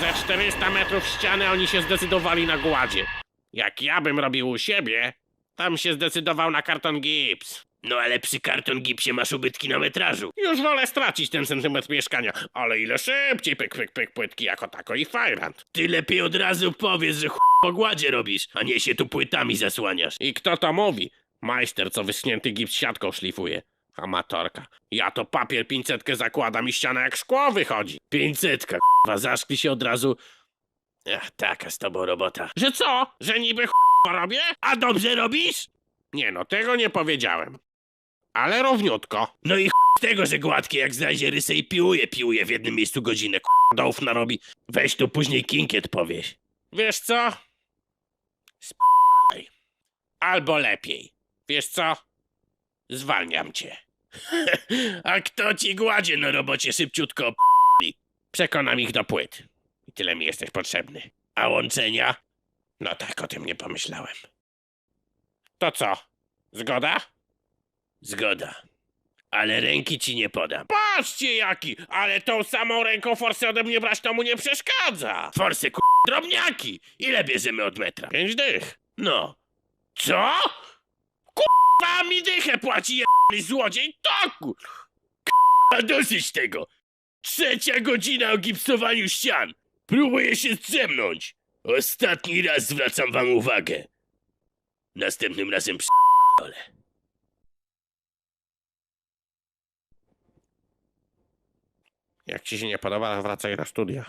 Ze 400 metrów ściany oni się zdecydowali na gładzie. Jak ja bym robił u siebie, tam się zdecydował na karton gips. No ale przy karton gipsie masz ubytki na metrażu. Już wolę stracić ten centymetr mieszkania, ale ile szybciej, pyk, pyk, pyk, płytki jako tako i fajrant. Ty lepiej od razu powiedz, że ch... po gładzie robisz, a nie się tu płytami zasłaniasz. I kto to mówi? Majster, co wyschnięty gips siatką szlifuje. Amatorka. Ja to papier 500 zakładam i ściana jak szkło wychodzi. Pięćsetka, k***a, zaszkli się od razu. Ach, taka z tobą robota. Że co? Że niby ch**a robię? A dobrze robisz? Nie no, tego nie powiedziałem. Ale równiutko. No i ch... tego, że gładkie jak znajdzie rysę i piłuje, piłuje w jednym miejscu godzinę, k***, dołów narobi. Weź tu później kinkiet powieś. Wiesz co? Sp***aj. Albo lepiej. Wiesz co? Zwalniam cię. A kto ci gładzie na robocie szybciutko. Przekonam ich do płyt. I tyle mi jesteś potrzebny. A łączenia? No tak, o tym nie pomyślałem. To co? Zgoda? Zgoda. Ale ręki ci nie podam. Patrzcie jaki! Ale tą samą ręką forsy ode mnie brać to mu nie przeszkadza. Forsy k... drobniaki! Ile bierzemy od metra? Pięć dych. No. Co? Kurwa mi dychę płaci jebany złodziej, to kur... A dosyć tego! Trzecia godzina o gipsowaniu ścian! Próbuję się zdrzemnąć! Ostatni raz zwracam wam uwagę. Następnym razem przy... Jak ci się nie podoba, wracaj na studia.